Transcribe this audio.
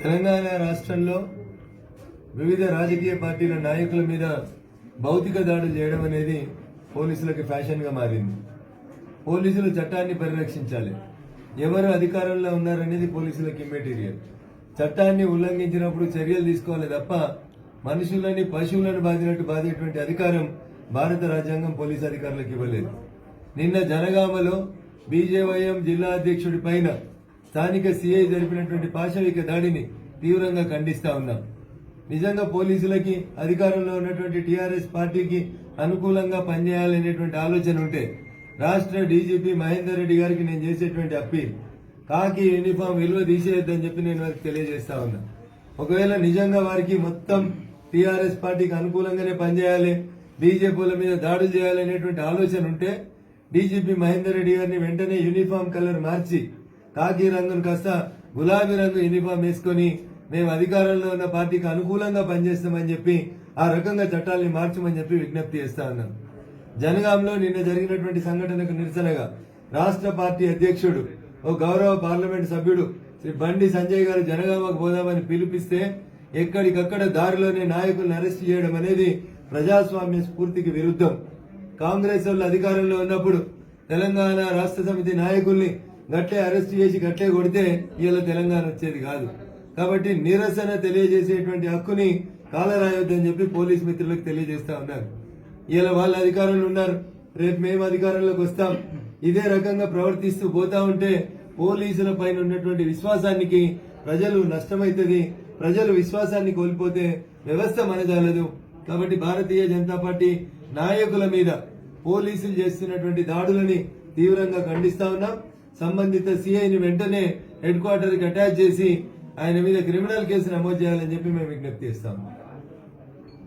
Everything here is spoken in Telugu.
తెలంగాణ రాష్ట్రంలో వివిధ రాజకీయ పార్టీల నాయకుల మీద భౌతిక దాడులు చేయడం అనేది పోలీసులకు ఫ్యాషన్గా మారింది. పోలీసులు చట్టాన్ని పరిరక్షించాలి. ఎవరు అధికారంలో ఉన్నారనేది పోలీసులకు ఇమ్మెటీరియల్ చట్టాన్ని ఉల్లంఘించినప్పుడు చర్యలు తీసుకోవాలి తప్ప మనుషులని పశువులను బాధినట్టు బాధేటువంటి అధికారం భారత రాజ్యాంగం పోలీసు అధికారులకు ఇవ్వలేదు. నిన్న జనగామలో బీజేవైఎం జిల్లా అధ్యక్షుడి పైన స్థానిక సీఐ జరిపినటువంటి పాశవిక దాడిని తీవ్రంగా ఖండిస్తా ఉన్నాం. నిజంగా పోలీసులకి అధికారంలో ఉన్నటువంటి టీఆర్ఎస్ పార్టీకి అనుకూలంగా పనిచేయాలనేటువంటి ఆలోచన ఉంటే రాష్ట్ర డీజీపీ మహేందర్ రెడ్డి గారికి నేను చేసేటువంటి అప్పీల్ కాకి యూనిఫామ్ విలువ తీసేయొద్దని చెప్పి నేను వారికి తెలియజేస్తా ఉన్నా. ఒకవేళ నిజంగా వారికి మొత్తం టీఆర్ఎస్ పార్టీకి అనుకూలంగానే పనిచేయాలి బీజేపీల మీద దాడులు చేయాలనేటువంటి ఆలోచన ఉంటే డీజీపీ మహేందర్ రెడ్డి గారిని వెంటనే యూనిఫామ్ కలర్ మార్చి కాకి రంగును కాస్త గులాబీ రంగు యూనిఫామ్ వేసుకొని మేము అధికారంలో ఉన్న పార్టీకి అనుకూలంగా పనిచేస్తామని చెప్పి ఆ రకంగా చట్టాలని మార్చమని చెప్పి విజ్ఞప్తి చేస్తా ఉన్నాం. జనగాంలో నిన్న జరిగినటువంటి సంఘటనకు నిరసనగా రాష్ట్ర పార్టీ అధ్యక్షుడు ఓ గౌరవ పార్లమెంట్ సభ్యుడు శ్రీ బండి సంజయ్ గారు జనగామకు పోదామని పిలిపిస్తే ఎక్కడికక్కడ దారిలోనే నాయకులను అరెస్ట్ చేయడం అనేది ప్రజాస్వామ్య స్ఫూర్తికి విరుద్ధం. కాంగ్రెస్ వాళ్ళు అధికారంలో ఉన్నప్పుడు తెలంగాణ రాష్ట్ర సమితి నాయకుల్ని గట్లే అరెస్ట్ చేసి గట్లే కొడితే ఇలా తెలంగాణ వచ్చేది కాదు. కాబట్టి నిరసన తెలియజేసేటువంటి హక్కుని కాలరాయొద్దని చెప్పి పోలీస్ మిత్రులకు తెలియజేస్తా ఉన్నారు. ఇలా వాళ్ళ అధికారంలో ఉన్నారు. రేపు మేము అధికారంలోకి వస్తాం. ఇదే రకంగా ప్రవర్తిస్తూ పోతా ఉంటే పోలీసుల పైన ఉన్నటువంటి విశ్వాసానికి ప్రజలు నష్టమైతుంది. ప్రజలు విశ్వాసాన్ని కోల్పోతే వ్యవస్థ మనజాలదు. కాబట్టి భారతీయ జనతా పార్టీ నాయకుల మీద పోలీసులు చేస్తున్నటువంటి దాడులని తీవ్రంగా ఖండిస్తా ఉన్నాం. సంబంధిత సిఐని వెంటనే హెడ్ క్వార్టర్కి అటాచ్ చేసి ఆయన మీద క్రిమినల్ కేసు నమోదు చేయాలని చెప్పి మేము విజ్ఞప్తి చేస్తాము.